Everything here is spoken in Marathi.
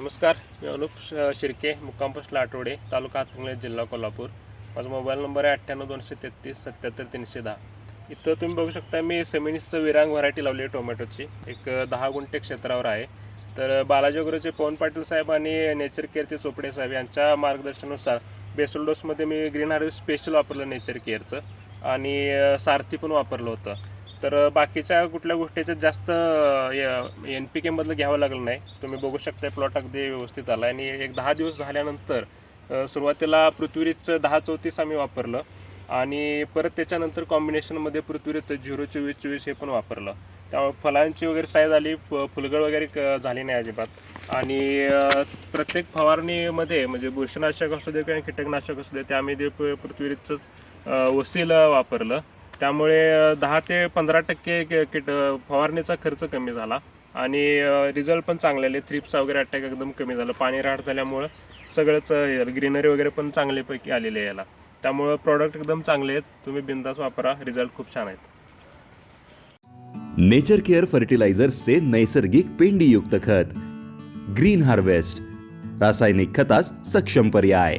नमस्कार मी अनुप शिर्के मुक्काम पोस्ट लाटोडे तालुका हातकणंगले जिल्हा कोल्हापूर. माझा मोबाईल नंबर आहे अठ्ठ्याण्णव दोनशे तेहतीस सत्याहत्तर तीनशे दहा. इथं तुम्ही बघू शकता मी सेमिनिसचं विरांग व्हरायटी लावली आहे टोमॅटोची. एक दहा गुंठे क्षेत्रावर आहे. तर बालाजी पवन पाटील साहेब आणि नेचर केअरचे चोपडे साहेब यांच्या मार्गदर्शनानुसार बेसल डोसमध्ये मी ग्रीन हार्वेस्ट स्पेशल वापरलं नेचर केअरचं. आणि सारथी पण वापरलं होतं. तर बाकीच्या कुठल्या गोष्टीचं जास्त एन पी केमधलं घ्यावं लागलं नाही. तुम्ही बघू शकता प्लॉट अगदी व्यवस्थित आला आणि एक दहा दिवस झाल्यानंतर सुरुवातीला पृथ्वीरीचं दहा चौतीस आम्ही वापरलं. आणि परत त्याच्यानंतर कॉम्बिनेशनमध्ये पृथ्वीरीचं झिरो चोवीस चोवीस हे पण वापरलं. त्यामुळे फळांची वगैरे साईज आली प- फुलगड वगैरे क- झाली नाही अजिबात. आणि प्रत्येक फवारणीमध्ये म्हणजे बुरशीनाशक असू दे किंवा कीटकनाशक असू दे ते आम्ही ते प- पृथ्वीरीचं वसील वापरलं. त्यामुळे दहा ते पंधरा टक्के किट फवारणीचा खर्च कमी झाला. आणि रिझल्ट पण चांगले आले. थ्रिप्स वगैरे अटॅक एकदम कमी झालं. पाणी राहत झाल्यामुळं सगळंच ग्रीनरी वगैरे पण चांगल्यापैकी आलेले आहे याला. त्यामुळं प्रॉडक्ट एकदम चांगले आहेत. तुम्ही बिंदास वापरा. रिझल्ट खूप छान आहेत. नेचर केअर फर्टिलायझर्सचे नैसर्गिक पेंडीयुक्त खत. ग्रीन हार्वेस्ट रासायनिक खतास सक्षम पर्याय.